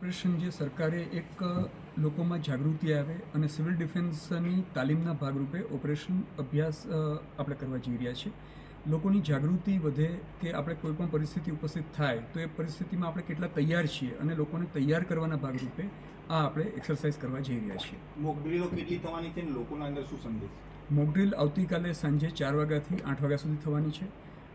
Operation જે સરકારે એક લોકોમાં જાગૃતિ આવે અને સિવિલ ડિફેન્સની તાલીમના ભાગરૂપે ઓપરેશન અભ્યાસ આપણે કરવા જઈ રહ્યા છીએ. લોકોની જાગૃતિ વધે કે આપણે કોઈ પણ પરિસ્થિતિ ઉપસ્થિત થાય તો એ પરિસ્થિતિમાં આપણે કેટલા તૈયાર છીએ અને લોકોને તૈયાર કરવાના ભાગરૂપે આ આપણે એક્સરસાઇઝ કરવા જઈ રહ્યા છીએ. મોકડ્રીલો કેટલી થવાની છે લોકોના અંદર શું સંદેશ? મોકડ્રીલ આવતીકાલે સાંજે ચાર વાગ્યાથી આઠ વાગ્યા સુધી થવાની છે.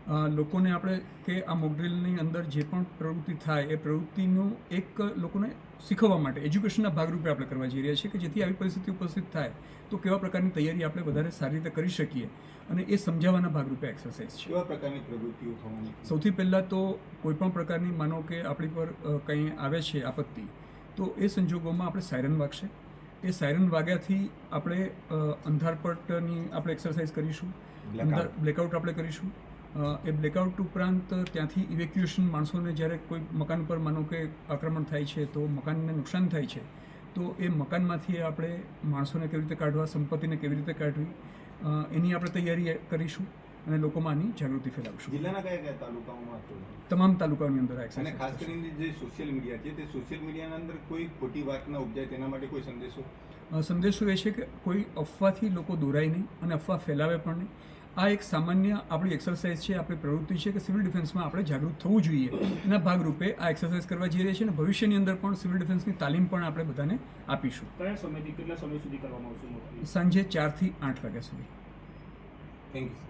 લોકોને આપણે કે આ મોકડ્રીલની અંદર જે પણ પ્રવૃત્તિ થાય એ પ્રવૃત્તિનું એક લોકોને શીખવવા માટે એજ્યુકેશનના ભાગરૂપે આપણે કરવા જઈ રહ્યા છીએ કે જેથી આવી પરિસ્થિતિ ઉપસ્થિત થાય. તો કેવા પ્રકારની તૈયારી આપણે વધારે સારી રીતે કરી શકીએ અને એ સમજાવવાના ભાગરૂપે એક્સરસાઇઝ છે. કેવા પ્રકારની પ્રવૃત્તિઓ થવાની સૌથી પહેલાં તો કોઈ પણ પ્રકારની માનો કે આપણી પર કંઈ આવે છે આપત્તિ તો એ સંજોગોમાં આપણે સાયરન વાગશે. એ સાયરન વાગ્યાથી આપણે અંધારપટની આપણે એક્સરસાઇઝ કરીશું. અંધાર બ્લેકઆઉટ આપણે કરીશું. એ બ્લેકઆઉટ ઉપરાંત ત્યાંથી ઇવેક્યુએશન માણસોને જ્યારે કોઈ મકાન પર માનો કે આક્રમણ થાય છે તો મકાનને નુકસાન થાય છે તો એ મકાનમાંથી આપણે માણસોને કેવી રીતે કાઢવા સંપત્તિને કેવી રીતે કાઢવી એની આપણે તૈયારી કરીશું અને લોકોમાં આની જાગૃતિ ફેલાવશું. જિલ્લાના કયા કયા તાલુકાઓમાં? તમામ તાલુકાઓની અંદર અને ખાસ કરીને જે સોશિયલ મીડિયા છે તે સોશિયલ મીડિયાના અંદર કોઈ ખોટી વાત ના ઉપજાય તેના માટે કોઈ સંદેશો? સંદેશો એ છે કે કોઈ અફવાથી લોકો દોરાય નહીં અને અફવા ફેલાવે પણ નહીં. આ એક સામાન્ય આપણી એક્સરસાઇઝ છે આપણી પ્રવૃત્તિ છે કે સિવિલ ડિફેન્સમાં આપણે જાગૃત થવું જોઈએ. એના ભાગરૂપે આ એક્સરસાઇઝ કરવા જઈ રહ્યા છીએ અને ભવિષ્યની અંદર પણ સિવિલ ડિફેન્સની તાલીમ પણ આપણે બધાને આપીશું. કયા સમયથી કેટલા સમય સુધી કરવામાં આવશે? સાંજે ચારથી આઠ વાગ્યા સુધી. Thank you